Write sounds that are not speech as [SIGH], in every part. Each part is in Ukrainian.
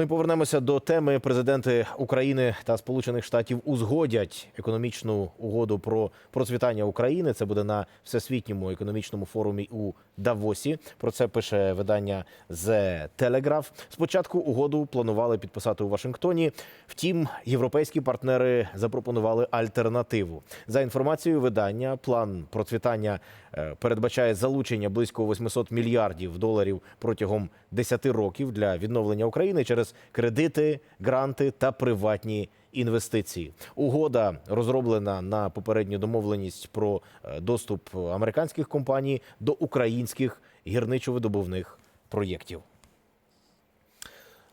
Ну і повернемося до теми. Президенти України та Сполучених Штатів узгодять економічну угоду про процвітання України. Це буде на всесвітньому економічному форумі у Давосі. Про це пише видання The Telegraph. Спочатку угоду планували підписати у Вашингтоні. Втім, європейські партнери запропонували альтернативу. За інформацією видання, план процвітання е, передбачає залучення близько 800 мільярдів доларів протягом 10 років для відновлення України через кредити, гранти та приватні інвестиції. Угода розроблена на попередню домовленість про е, доступ американських компаній до українських гірничо-видобувних проєктів.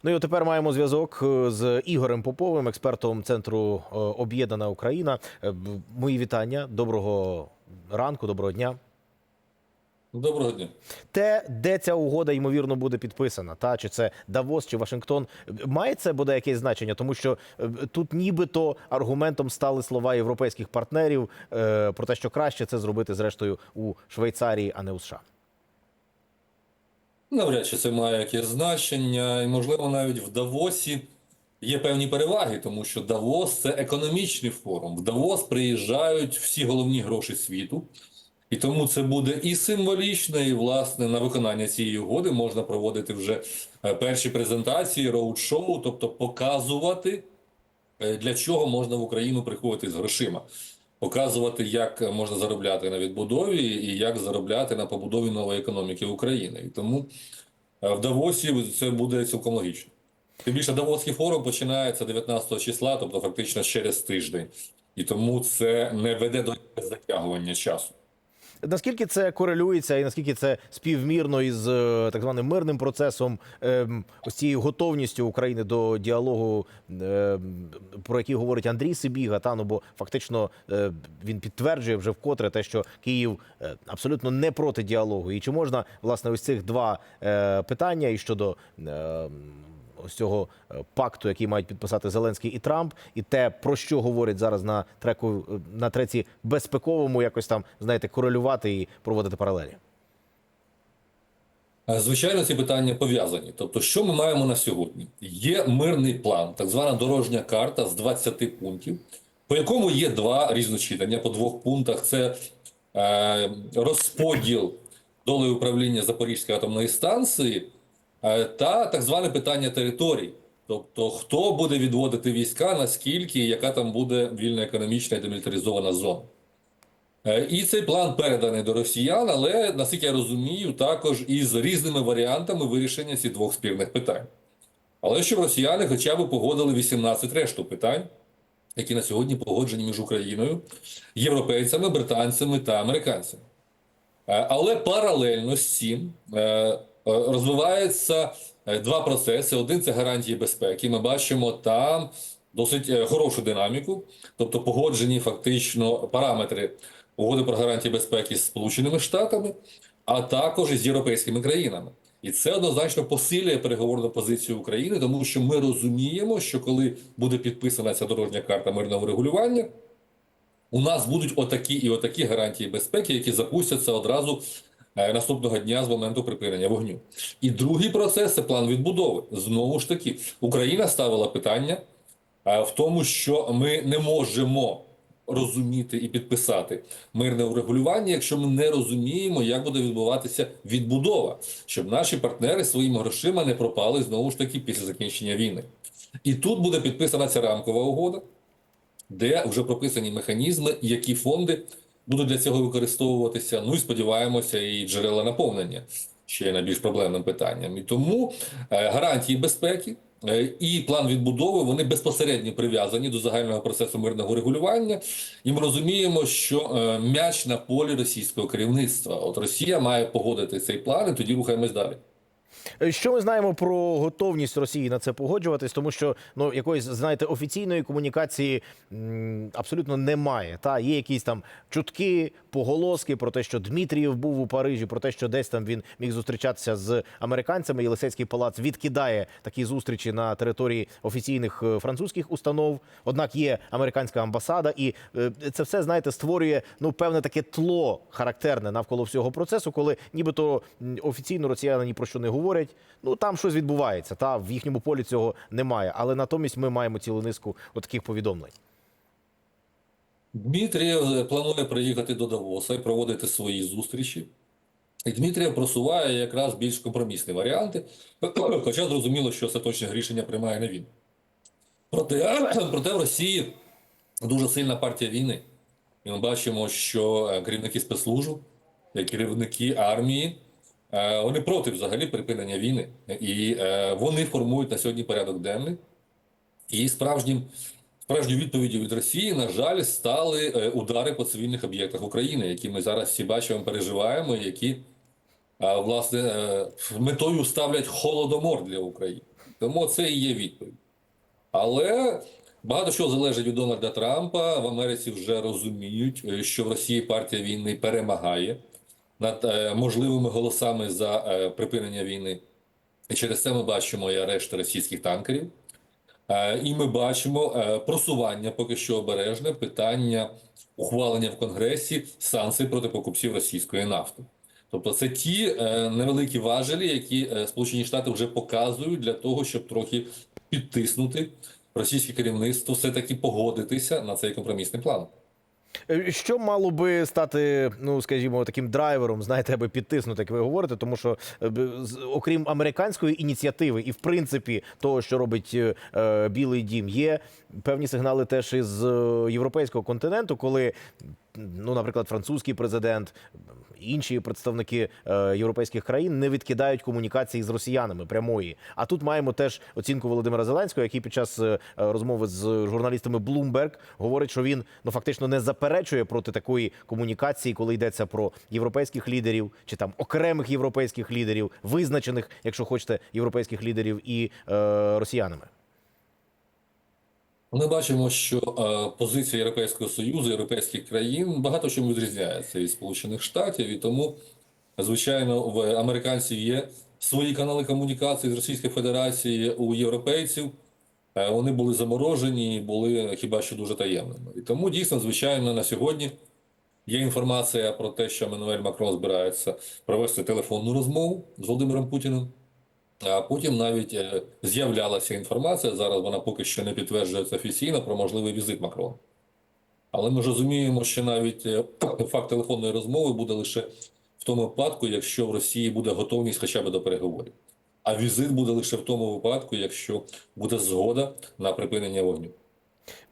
Ну і тепер маємо зв'язок е, з Ігорем Поповим, експертом центру е, Об'єднана Україна. Мої вітання. Доброго ранку, доброго дня. Доброго дня. Те, де ця угода ймовірно буде підписана, та чи це Давос чи Вашингтон, має це буде якесь значення, тому що е, тут нібито аргументом стали слова європейських партнерів е, про те, що краще це зробити зрештою у Швейцарії, а не у США. Навряд чи це має якесь значення, і можливо навіть в Давосі є певні переваги, тому що Давос це економічний форум. В Давос приїжджають всі головні гроші світу, і тому це буде і символічно, і власне на виконання цієї угоди можна проводити вже е, перші презентації, роуд-шоу, тобто показувати, е, для чого можна в Україну приходити з грошима. Показувати, як можна заробляти на відбудові і як заробляти на побудові нової економіки України. І тому е, в Давосі це буде цілком логічно. Тим більше Давоський форум починається 19 числа, тобто фактично через тиждень. І тому це не веде до затягування часу. Наскільки це корелюється і наскільки це співмірно із е, так званим мирним процесом, ем, ось цією готовністю України до діалогу, ем, про який говорить Андрій Сибіга, та ну бо фактично е, він підтверджує вже вкотре те, що Київ е, абсолютно не проти діалогу. І чи можна власне ось цих два питання і щодо. Ось цього е, пакту, який мають підписати Зеленський і Трамп, і те, про що говорять зараз на треку е, на треці безпековому, якось там знаєте, корелювати і проводити паралелі. Е, Звичайно, ці питання пов'язані. Тобто, що ми маємо на сьогодні? Є мирний план, так звана дорожня карта з 20 пунктів, по якому є два різночитання по двох пунктах: це е, розподіл доли управління Запорізької атомної станції та так зване питання територій. Тобто, хто буде відводити війська, наскільки, і яка там буде вільна економічна і демілітаризована зона. Е, І цей план переданий до росіян, але наскільки я розумію, також із різними варіантами вирішення цих двох спірних питань. Але щоб росіяни хоча б погодили 18 решту питань, які на сьогодні погоджені між Україною, європейцями, британцями та американцями. Е, Але паралельно з цим е, розвиваються е, два процеси. Один це гарантії безпеки. Ми бачимо там досить е, хорошу динаміку, тобто погоджені фактично параметри угоди про гарантії безпеки з Сполученими Штатами, а також із європейськими країнами. І це однозначно посилює переговорну позицію України, тому що ми розуміємо, що коли буде підписана ця дорожня карта мирного регулювання, у нас будуть отакі і отакі гарантії безпеки, які запустяться одразу наступного дня з моменту припинення вогню. І другий процес це план відбудови. Знову ж таки, Україна ставила питання е, в тому, що ми не можемо розуміти і підписати мирне урегулювання, якщо ми не розуміємо, як буде відбуватися відбудова, щоб наші партнери своїми грошима не пропали знову ж таки після закінчення війни. І тут буде підписана ця рамкова угода де вже прописані механізми, які фонди будуть для цього використовуватися. Ну і сподіваємося, і джерела наповнення ще є найбільш проблемним питанням. І тому е, гарантії безпеки. е, І план відбудови вони безпосередньо прив'язані до загального процесу мирного регулювання, і ми розуміємо, що е, м'яч на полі російського керівництва. От Росія має погодити цей план, і тоді рухаємось далі. Е, Що ми знаємо про готовність Росії на це погоджуватись, тому що ну якоїсь знаєте офіційної комунікації абсолютно немає. Та є якісь там чутки, поголоски про те, що Дмитрієв був у Парижі, про те, що десь там він міг зустрічатися з американцями. Єлисейський палац відкидає такі зустрічі на території офіційних е, французьких установ. Однак є американська амбасада, і е, це все знаєте створює ну певне таке тло характерне навколо всього процесу, коли нібито офіційно росіяни ні про що не говорять. Ну там щось відбувається. Та в їхньому полі цього немає. Але натомість ми маємо цілу низку таких повідомлень. Дмитрієв е, планує приїхати до Давоса і проводити свої зустрічі. І Дмитрієв просуває якраз більш компромісні варіанти, [CLEARS THROAT] хоча зрозуміло, що остаточне рішення приймає не він. Проте, [CLEARS THROAT] проте в Росії дуже сильна партія війни. І ми бачимо, що е, керівники спецслужб, е, керівники армії, вони проти взагалі припинення війни. І е, вони формують на сьогодні порядок денний. І справжнім Справжньою відповіддю від Росії, на жаль, стали е, удари по цивільних об'єктах України, які ми зараз всі бачимо, переживаємо, які власне е, метою ставлять холодомор для України. Тому це і є відповідь. Але багато що залежить від Дональда Трампа. В Америці вже розуміють, е, що в Росії партія війни перемагає над е, можливими голосами за е, припинення війни. І через це ми бачимо і арешти російських танкерів. Е, І ми бачимо просування поки що обережне питання ухвалення в Конгресі санкцій проти покупців російської нафти. Тобто, це ті невеликі важелі, які Сполучені Штати вже показують для того, щоб трохи підтиснути російське керівництво, все таки погодитися на цей компромісний план. Е, Що мало би стати, ну скажімо, таким драйвером, знаєте, аби підтиснути, як ви говорите, тому що е, окрім американської ініціативи, і в принципі того, що робить е, е, Білий Дім, є певні сигнали теж із європейського континенту, коли, ну, наприклад, французький президент. Інші представники е, європейських країн не відкидають комунікації з росіянами прямої. А тут маємо теж оцінку Володимира Зеленського, який під час е, розмови з журналістами Bloomberg говорить, що він ну фактично не заперечує проти такої комунікації, коли йдеться про європейських лідерів чи там окремих європейських лідерів, визначених, якщо хочете, європейських лідерів і е, росіянами. Ми бачимо, що е, позиція Європейського Союзу, європейських країн багато чим відрізняється від Сполучених Штатів, і тому, звичайно, в американців є свої канали комунікації з Російською Федерацією у європейців. Е, Вони були заморожені і були хіба що дуже таємними. І тому дійсно, звичайно, на сьогодні є інформація про те, що Еммануель Макрон збирається провести телефонну розмову з Володимиром Путіним. А потім навіть е, з'являлася інформація, зараз вона поки що не підтверджується офіційно про можливий візит Макрона. Але ми ж розуміємо, що навіть е, [CLEARS THROAT] факт телефонної розмови буде лише в тому випадку, якщо в Росії буде готовність хоча б до переговорів. А візит буде лише в тому випадку, якщо буде згода на припинення вогню.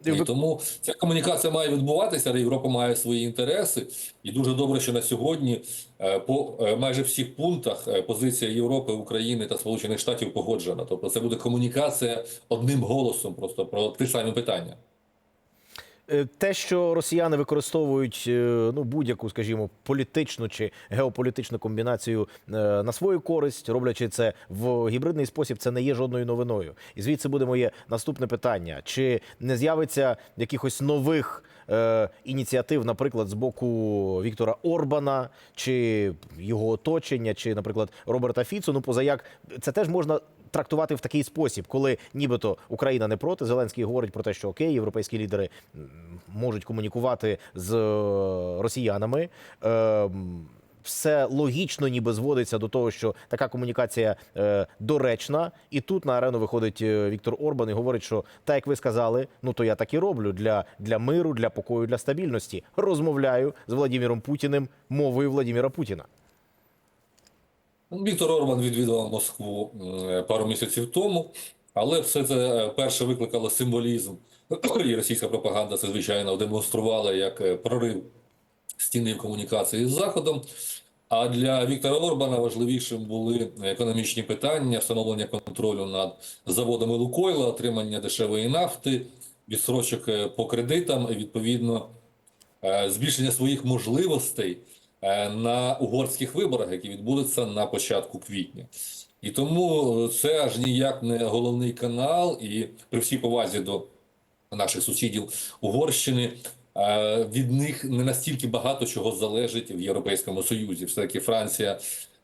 І Ви- тому ця комунікація має відбуватися, але Європа має свої інтереси. І дуже добре, що на сьогодні е, по е, майже всіх пунктах е, позиція Європи, України та Сполучених Штатів погоджена. Тобто це буде комунікація одним голосом просто про ті самі питання. Е, Те, що росіяни використовують е, ну будь-яку, скажімо, політичну чи геополітичну комбінацію е, на свою користь, роблячи це в гібридний спосіб, це не є жодною новиною. І звідси буде моє наступне питання: чи не з'явиться якихось нових е, ініціатив, наприклад, з боку Віктора Орбана, чи його оточення, чи, наприклад, Роберта Фіцу? Ну, поза як це теж можна трактувати в такий спосіб, коли нібито Україна не проти. Зеленський говорить про те, що окей, європейські лідери можуть комунікувати з е, росіянами. Е, Все логічно, ніби зводиться до того, що така комунікація е, доречна, і тут на арену виходить е, Віктор Орбан і говорить, що так як ви сказали, ну то я так і роблю для, для миру, для покою, для стабільності. Розмовляю з Владимиром Путіним мовою Владимира Путіна. Віктор Орбан відвідав Москву пару місяців тому, але все це е, перше викликало символізм. І російська пропаганда це, звичайно, демонструвала як е, прорив стіни в комунікації з Заходом. А для Віктора Орбана важливішим були економічні питання, встановлення контролю над заводами Лукойла, отримання дешевої нафти, відсрочок е, по кредитам, і відповідно е, збільшення своїх можливостей е, на угорських виборах, які відбудуться на початку квітня. І тому це аж ніяк не головний канал, і при всій повазі до наших сусідів Угорщини. е, Від них не настільки багато чого залежить в Європейському Союзі. Все таки Франція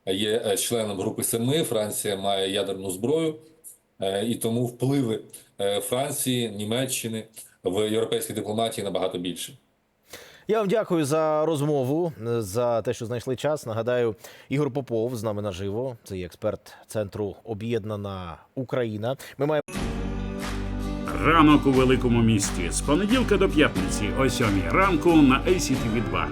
є е, членом групи Семи. Франція має ядерну зброю, е, і тому впливи е, Франції, Німеччини в європейській дипломатії набагато більше. Я вам дякую за розмову, за те, що знайшли час. Нагадаю, Ігор Попов з нами наживо. Це є експерт центру Об'єднана Україна. Ми маємо. Ранок у великому місті з понеділка до п'ятниці о 7 ранку на ACTV 2